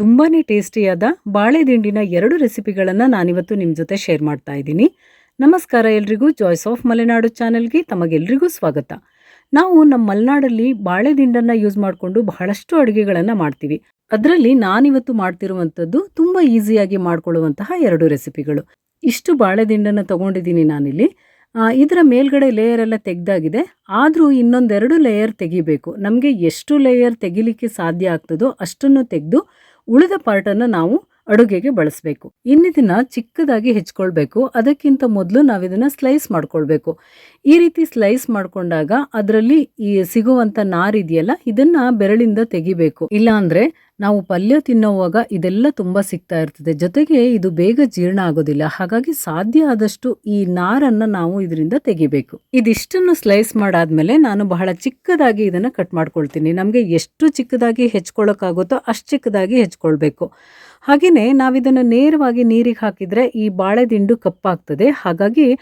ತುಂಬಾ ಟೇಸ್ಟಿಯಾದ ಬಾಳೆ ದಿಂಡಿನ ಎರಡು ರೆಸಿಪಿಗಳನ್ನು ನಾನಿವತ್ತು ನಿಮ್ಮ ಜೊತೆ ಶೇರ್ ಮಾಡ್ತಾ ಇದ್ದೀನಿ. ನಮಸ್ಕಾರ ಎಲ್ರಿಗೂ ಜಾಯ್ಸ್ ಆಫ್ ಮಲೆನಾಡು ಚಾನೆಲ್ಗೆ ತಮಗೆಲ್ರಿಗೂ ಸ್ವಾಗತ. ನಾವು ನಮ್ಮ ಮಲೆನಾಡಲ್ಲಿ ಬಾಳೆ ದಿಂಡನ್ನು ಯೂಸ್ ಮಾಡಿಕೊಂಡು ಬಹಳಷ್ಟು ಅಡುಗೆಗಳನ್ನು ಮಾಡ್ತೀವಿ. ಅದರಲ್ಲಿ ನಾನಿವತ್ತು ಮಾಡ್ತಿರುವಂಥದ್ದು ತುಂಬ ಈಸಿಯಾಗಿ ಮಾಡ್ಕೊಳ್ಳುವಂತಹ ಎರಡು ರೆಸಿಪಿಗಳು. ಇಷ್ಟು ಬಾಳೆ ದಿಂಡನ್ನು ತಗೊಂಡಿದ್ದೀನಿ ನಾನಿಲ್ಲಿ. ಇದರ ಮೇಲ್ಗಡೆ ಲೇಯರ್ ಎಲ್ಲ ತೆಗ್ದಾಗಿದೆ. ಆದರೂ ಇನ್ನೊಂದೆರಡು ಲೇಯರ್ ತೆಗಿಬೇಕು. ನಮಗೆ ಎಷ್ಟು ಲೇಯರ್ ತೆಗಿಲಿಕ್ಕೆ ಸಾಧ್ಯ ಆಗ್ತದೋ ಅಷ್ಟನ್ನು ತೆಗೆದು ಉಳಿದ ಪಾರ್ಟನ್ನು ನಾವು ಅಡುಗೆಗೆ ಬಳಸಬೇಕು. ಇನ್ನಿದನ್ನ ಚಿಕ್ಕದಾಗಿ ಹೆಚ್ಕೊಳ್ಬೇಕು. ಅದಕ್ಕಿಂತ ಮೊದಲು ನಾವಿದನ್ನು ಸ್ಲೈಸ್ ಮಾಡ್ಕೊಳ್ಬೇಕು. ಈ ರೀತಿ ಸ್ಲೈಸ್ ಮಾಡಿಕೊಂಡಾಗ ಅದರಲ್ಲಿ ಈ ಸಿಗುವಂಥ ನಾರಿದೆಯಲ್ಲ, ಇದನ್ನು ಬೆರಳಿಂದ ತೆಗಿಬೇಕು. ಇಲ್ಲ ಅಂದ್ರೆ ನಾವು ಪಲ್ಯ ತಿನ್ನೋವಾಗ ಇದೆಲ್ಲ ತುಂಬ ಸಿಗ್ತಾ ಇರ್ತದೆ. ಜೊತೆಗೆ ಇದು ಬೇಗ ಜೀರ್ಣ ಆಗೋದಿಲ್ಲ. ಹಾಗಾಗಿ ಸಾಧ್ಯ ಆದಷ್ಟು ಈ ನಾರನ್ನು ನಾವು ಇದರಿಂದ ತೆಗಿಬೇಕು. ಇದಿಷ್ಟನ್ನು ಸ್ಲೈಸ್ ಮಾಡಾದ್ಮೇಲೆ ನಾನು ಬಹಳ ಚಿಕ್ಕದಾಗಿ ಇದನ್ನ ಕಟ್ ಮಾಡ್ಕೊಳ್ತೀನಿ. ನಮಗೆ ಎಷ್ಟು ಚಿಕ್ಕದಾಗಿ ಹೆಚ್ಕೊಳ್ಳೋಕ್ಕಾಗುತ್ತೋ ಅಷ್ಟು ಚಿಕ್ಕದಾಗಿ ಹೆಚ್ಕೊಳ್ಬೇಕು. ಹಾಗೆಯೇ ನಾವಿದನ್ನು ನೇರವಾಗಿ ನೀರಿಗೆ ಹಾಕಿದರೆ ಈ ಬಾಳೆದಿಂಡು ಕಪ್ಪಾಗ್ತದೆ. ಹಾಗಾಗಿ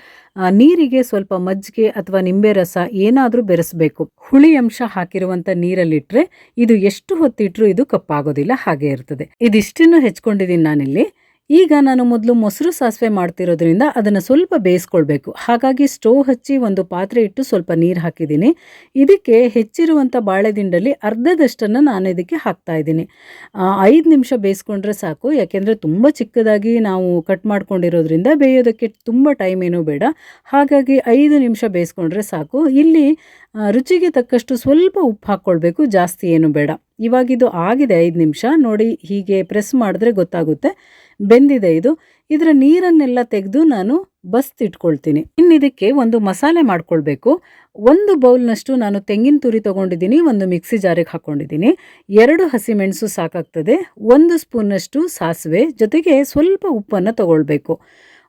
ನೀರಿಗೆ ಸ್ವಲ್ಪ ಮಜ್ಜಿಗೆ ಅಥವಾ ನಿಂಬೆ ರಸ ಏನಾದರೂ ಬೆರೆಸಬೇಕು. ಹುಳಿ ಅಂಶ ಹಾಕಿರುವಂಥ ನೀರಲ್ಲಿಟ್ಟರೆ ಇದು ಎಷ್ಟು ಹೊತ್ತಿಟ್ರೂ ಇದು ಕಪ್ಪಾಗೋದಿಲ್ಲ, ಹಾಗೆ ಇರ್ತದೆ. ಇದಿಷ್ಟನ್ನು ಹೆಚ್ಕೊಂಡಿದ್ದೀನಿ ನಾನಿಲ್ಲಿ. ಈಗ ನಾನು ಮೊದಲು ಮೊಸರು ಸಾಸಿವೆ ಮಾಡ್ತಿರೋದ್ರಿಂದ ಅದನ್ನು ಸ್ವಲ್ಪ ಬೇಯಿಸ್ಕೊಳ್ಬೇಕು. ಹಾಗಾಗಿ ಸ್ಟೋವ್ ಹಚ್ಚಿ ಒಂದು ಪಾತ್ರೆ ಇಟ್ಟು ಸ್ವಲ್ಪ ನೀರು ಹಾಕಿದ್ದೀನಿ. ಇದಕ್ಕೆ ಹೆಚ್ಚಿರುವಂಥ ಬಾಳೆದಿಂಡಲ್ಲಿ ಅರ್ಧದಷ್ಟನ್ನು ನಾನು ಇದಕ್ಕೆ ಹಾಕ್ತಾ ಇದ್ದೀನಿ. ಐದು ನಿಮಿಷ ಬೇಯಿಸ್ಕೊಂಡ್ರೆ ಸಾಕು. ಯಾಕೆಂದರೆ ತುಂಬ ಚಿಕ್ಕದಾಗಿ ನಾವು ಕಟ್ ಮಾಡ್ಕೊಂಡಿರೋದ್ರಿಂದ ಬೇಯೋದಕ್ಕೆ ತುಂಬ ಟೈಮ್ ಏನೂ ಬೇಡ. ಹಾಗಾಗಿ ಐದು ನಿಮಿಷ ಬೇಯಿಸ್ಕೊಂಡ್ರೆ ಸಾಕು. ಇಲ್ಲಿ ರುಚಿಗೆ ತಕ್ಕಷ್ಟು ಸ್ವಲ್ಪ ಉಪ್ಪು ಹಾಕ್ಕೊಳ್ಬೇಕು. ಜಾಸ್ತಿ ಏನು ಬೇಡ. ಇವಾಗಿದು ಆಗಿದೆ ಐದು ನಿಮಿಷ. ನೋಡಿ ಹೀಗೆ ಪ್ರೆಸ್ ಮಾಡಿದ್ರೆ ಗೊತ್ತಾಗುತ್ತೆ. ಬೆಂದಿದೆ ಇದು. ಇದರ ನೀರನ್ನೆಲ್ಲ ತೆಗೆದು ನಾನು ಬಸ್ತಿಟ್ಕೊಳ್ತೀನಿ ಇನ್ನು ಇದಕ್ಕೆ ಒಂದು ಮಸಾಲೆ ಮಾಡ್ಕೊಳ್ಬೇಕು. ಒಂದು ಬೌಲ್ನಷ್ಟು ನಾನು ತೆಂಗಿನ ತುರಿ ತಗೊಂಡಿದ್ದೀನಿ, ಒಂದು ಮಿಕ್ಸಿ ಜಾರಿಗೆ ಹಾಕ್ಕೊಂಡಿದ್ದೀನಿ ಎರಡು ಹಸಿಮೆಣಸು ಸಾಕಾಗ್ತದೆ, ಒಂದು ಸ್ಪೂನ್ನಷ್ಟು ಸಾಸಿವೆ, ಜೊತೆಗೆ ಸ್ವಲ್ಪ ಉಪ್ಪನ್ನು ತಗೊಳ್ಬೇಕು.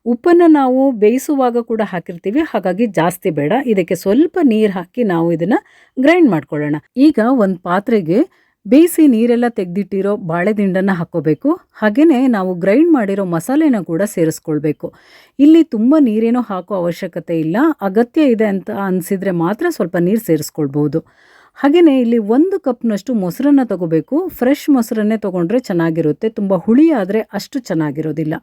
ಉಪ್ಪನ್ನು ನಾವು ಬೇಯಿಸುವಾಗ ಕೂಡ ಹಾಕಿರ್ತೀವಿ, ಹಾಗಾಗಿ ಜಾಸ್ತಿ ಬೇಡ. ಇದಕ್ಕೆ ಸ್ವಲ್ಪ ನೀರು ಹಾಕಿ ನಾವು ಇದನ್ನು ಗ್ರೈಂಡ್ ಮಾಡ್ಕೊಳ್ಳೋಣ. ಈಗ ಒಂದು ಪಾತ್ರೆಗೆ ಬೇಯಿಸಿ ನೀರೆಲ್ಲ ತೆಗೆದಿಟ್ಟಿರೋ ಬಾಳೆದಿಂಡನ್ನು ಹಾಕ್ಕೋಬೇಕು. ಹಾಗೆಯೇ ನಾವು ಗ್ರೈಂಡ್ ಮಾಡಿರೋ ಮಸಾಲೆನ ಕೂಡ ಸೇರಿಸ್ಕೊಳ್ಬೇಕು. ಇಲ್ಲಿ ತುಂಬ ನೀರೇನೋ ಹಾಕೋ ಅವಶ್ಯಕತೆ ಇಲ್ಲ. ಅಗತ್ಯ ಇದೆ ಅಂತ ಅನಿಸಿದರೆ ಮಾತ್ರ ಸ್ವಲ್ಪ ನೀರು ಸೇರಿಸ್ಕೊಳ್ಬೋದು. ಹಾಗೆಯೇ ಇಲ್ಲಿ ಒಂದು ಕಪ್ನಷ್ಟು ಮೊಸರನ್ನು ತಗೋಬೇಕು. ಫ್ರೆಶ್ ಮೊಸರನ್ನೇ ತೊಗೊಂಡ್ರೆ ಚೆನ್ನಾಗಿರುತ್ತೆ. ತುಂಬ ಹುಳಿ ಆದರೆ ಅಷ್ಟು ಚೆನ್ನಾಗಿರೋದಿಲ್ಲ.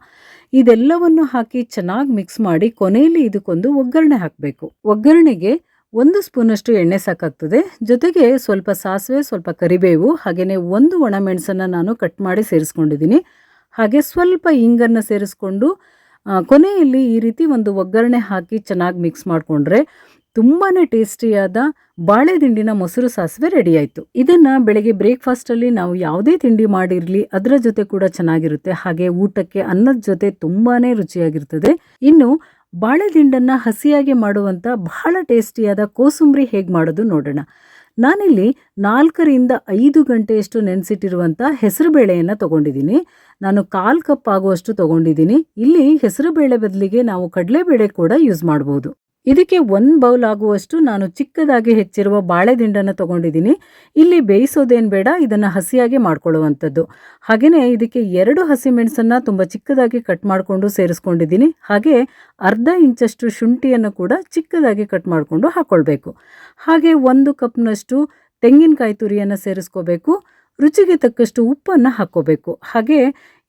ಇದೆಲ್ಲವನ್ನು ಹಾಕಿ ಚೆನ್ನಾಗಿ ಮಿಕ್ಸ್ ಮಾಡಿ ಕೊನೆಯಲ್ಲಿ ಇದಕ್ಕೊಂದು ಒಗ್ಗರಣೆ ಹಾಕಬೇಕು. ಒಗ್ಗರಣೆಗೆ ಒಂದು ಸ್ಪೂನಷ್ಟು ಎಣ್ಣೆ ಸಾಕಾಗ್ತದೆ. ಜೊತೆಗೆ ಸ್ವಲ್ಪ ಸಾಸಿವೆ, ಸ್ವಲ್ಪ ಕರಿಬೇವು ಹಾಗೆಯೇ ಒಂದು ಒಣಮೆಣಸನ್ನು ನಾನು ಕಟ್ ಮಾಡಿ ಸೇರಿಸ್ಕೊಂಡಿದ್ದೀನಿ. ಹಾಗೆ ಸ್ವಲ್ಪ ಇಂಗನ್ನು ಸೇರಿಸ್ಕೊಂಡು ಕೊನೆಯಲ್ಲಿ ಈ ರೀತಿ ಒಂದು ಒಗ್ಗರಣೆ ಹಾಕಿ ಚೆನ್ನಾಗಿ ಮಿಕ್ಸ್ ಮಾಡಿಕೊಂಡ್ರೆ ತುಂಬಾ ಟೇಸ್ಟಿಯಾದ ಬಾಳೆ ದಿಂಡಿನ ಮೊಸರು ಸಾಸಿವೆ ರೆಡಿ ಆಯಿತು. ಇದನ್ನು ಬೆಳಗ್ಗೆ ಬ್ರೇಕ್ಫಾಸ್ಟಲ್ಲಿ ನಾವು ಯಾವುದೇ ತಿಂಡಿ ಮಾಡಿರಲಿ, ಅದರ ಜೊತೆ ಕೂಡ ಚೆನ್ನಾಗಿರುತ್ತೆ. ಹಾಗೆ ಊಟಕ್ಕೆ ಅನ್ನದ ಜೊತೆ ತುಂಬಾ ರುಚಿಯಾಗಿರ್ತದೆ. ಇನ್ನು ಬಾಳೆ ದಿಂಡನ್ನು ಹಸಿಯಾಗಿ ಮಾಡುವಂಥ ಬಹಳ ಟೇಸ್ಟಿಯಾದ ಕೋಸುಂಬರಿ ಹೇಗೆ ಮಾಡೋದು ನೋಡೋಣ. ನಾನಿಲ್ಲಿ ನಾಲ್ಕರಿಂದ ಐದು ಗಂಟೆಯಷ್ಟು ನೆನೆಸಿಟ್ಟಿರುವಂಥ ಹೆಸರುಬೇಳೆಯನ್ನು ತೊಗೊಂಡಿದ್ದೀನಿ. ನಾನು ಕಾಲು ಕಪ್ ಆಗುವಷ್ಟು ತಗೊಂಡಿದ್ದೀನಿ. ಇಲ್ಲಿ ಹೆಸರುಬೇಳೆ ಬದಲಿಗೆ ನಾವು ಕಡಲೆಬೇಳೆ ಕೂಡ ಯೂಸ್ ಮಾಡ್ಬೋದು. ಇದಕ್ಕೆ ಒಂದು ಬೌಲ್ ಆಗುವಷ್ಟು ನಾನು ಚಿಕ್ಕದಾಗಿ ಹೆಚ್ಚಿರುವ ಬಾಳೆದಿಂಡನ್ನು ತಗೊಂಡಿದ್ದೀನಿ. ಇಲ್ಲಿ ಬೇಯಿಸೋದೇನು ಬೇಡ, ಇದನ್ನು ಹಸಿಯಾಗಿ ಮಾಡ್ಕೊಳ್ಳುವಂಥದ್ದು. ಹಾಗೆಯೇ ಇದಕ್ಕೆ ಎರಡು ಹಸಿಮೆಣಸನ್ನು ತುಂಬ ಚಿಕ್ಕದಾಗಿ ಕಟ್ ಮಾಡಿಕೊಂಡು ಸೇರಿಸ್ಕೊಂಡಿದ್ದೀನಿ. ಹಾಗೆ ಅರ್ಧ ಇಂಚಷ್ಟು ಶುಂಠಿಯನ್ನು ಕೂಡ ಚಿಕ್ಕದಾಗಿ ಕಟ್ ಮಾಡಿಕೊಂಡು ಹಾಕ್ಕೊಳ್ಬೇಕು ಹಾಗೆ ಒಂದು ಕಪ್ನಷ್ಟು ತೆಂಗಿನಕಾಯಿ ತುರಿಯನ್ನು ಸೇರಿಸ್ಕೋಬೇಕು. ರುಚಿಗೆ ತಕ್ಕಷ್ಟು ಉಪ್ಪನ್ನು ಹಾಕ್ಕೋಬೇಕು ಹಾಗೆ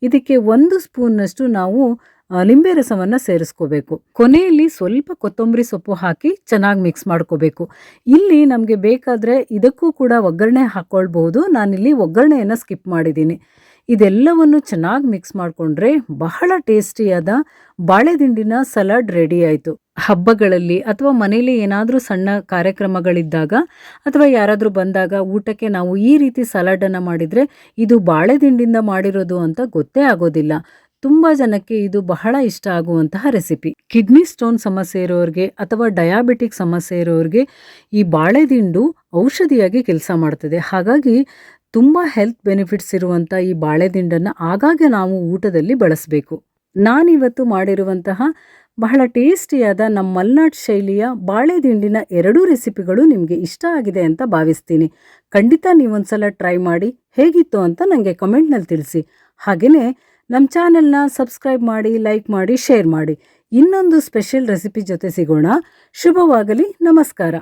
ಇದಕ್ಕೆ ಒಂದು ಸ್ಪೂನ್ನಷ್ಟು ನಾವು ಲಿಂಬೆ ರಸವನ್ನು ಸೇರಿಸ್ಕೋಬೇಕು. ಕೊನೆಯಲ್ಲಿ ಸ್ವಲ್ಪ ಕೊತ್ತಂಬರಿ ಸೊಪ್ಪು ಹಾಕಿ ಚೆನ್ನಾಗಿ ಮಿಕ್ಸ್ ಮಾಡ್ಕೋಬೇಕು. ಇಲ್ಲಿ ನಮಗೆ ಬೇಕಾದರೆ ಇದಕ್ಕೂ ಕೂಡ ಒಗ್ಗರಣೆ ಹಾಕ್ಕೊಳ್ಬಹುದು ನಾನಿಲ್ಲಿ ಒಗ್ಗರಣೆಯನ್ನು ಸ್ಕಿಪ್ ಮಾಡಿದ್ದೀನಿ. ಇದೆಲ್ಲವನ್ನು ಚೆನ್ನಾಗಿ ಮಿಕ್ಸ್ ಮಾಡಿಕೊಂಡ್ರೆ ಬಹಳ ಟೇಸ್ಟಿಯಾದ ಬಾಳೆದಿಂಡಿನ ಸಲಾಡ್ ರೆಡಿ ಆಯಿತು. ಹಬ್ಬಗಳಲ್ಲಿ ಅಥವಾ ಮನೆಯಲ್ಲಿ ಏನಾದರೂ ಸಣ್ಣ ಕಾರ್ಯಕ್ರಮಗಳಿದ್ದಾಗ ಅಥವಾ ಯಾರಾದರೂ ಬಂದಾಗ ಊಟಕ್ಕೆ ನಾವು ಈ ರೀತಿ ಸಲಾಡನ್ನು ಮಾಡಿದರೆ ಇದು ಬಾಳೆದಿಂಡಿಂದ ಮಾಡಿರೋದು ಅಂತ ಗೊತ್ತೇ ಆಗೋದಿಲ್ಲ. ತುಂಬ ಜನಕ್ಕೆ ಇದು ಬಹಳ ಇಷ್ಟ ಆಗುವಂತಹ ರೆಸಿಪಿ. ಕಿಡ್ನಿ ಸ್ಟೋನ್ ಸಮಸ್ಯೆ ಇರೋರಿಗೆ ಅಥವಾ ಡಯಾಬಿಟಿಕ್ ಸಮಸ್ಯೆ ಇರೋರಿಗೆ ಈ ಬಾಳೆದಿಂಡು ಔಷಧಿಯಾಗಿ ಕೆಲಸ ಮಾಡ್ತದೆ. ಹಾಗಾಗಿ ತುಂಬ ಹೆಲ್ತ್ ಬೆನಿಫಿಟ್ಸ್ ಇರುವಂಥ ಈ ಬಾಳೆದಿಂಡನ್ನು ಆಗಾಗ ನಾವು ಊಟದಲ್ಲಿ ಬಳಸಬೇಕು. ನಾನಿವತ್ತು ಮಾಡಿರುವಂತಹ ಬಹಳ ಟೇಸ್ಟಿಯಾದ ನಮ್ಮ ಮಲ್ನಾಡ್ ಶೈಲಿಯ ಬಾಳೆದಿಂಡಿನ ಎರಡೂ ರೆಸಿಪಿಗಳು ನಿಮಗೆ ಇಷ್ಟ ಆಗಿದೆ ಅಂತ ಭಾವಿಸ್ತೀನಿ. ಖಂಡಿತ ನೀವೊಂದ್ಸಲ ಟ್ರೈ ಮಾಡಿ ಹೇಗಿತ್ತು ಅಂತ ನನಗೆ ಕಮೆಂಟ್ನಲ್ಲಿ ತಿಳಿಸಿ. ಹಾಗೆಯೇ ನಮ್ಮ ಚಾನೆಲ್ನ ಸಬ್ಸ್ಕ್ರೈಬ್ ಮಾಡಿ, ಲೈಕ್ ಮಾಡಿ, ಶೇರ್ ಮಾಡಿ. ಇನ್ನೊಂದು ಸ್ಪೆಷಲ್ ರೆಸಿಪಿ ಜೊತೆ ಸಿಗೋಣ. ಶುಭವಾಗಲಿ, ನಮಸ್ಕಾರ.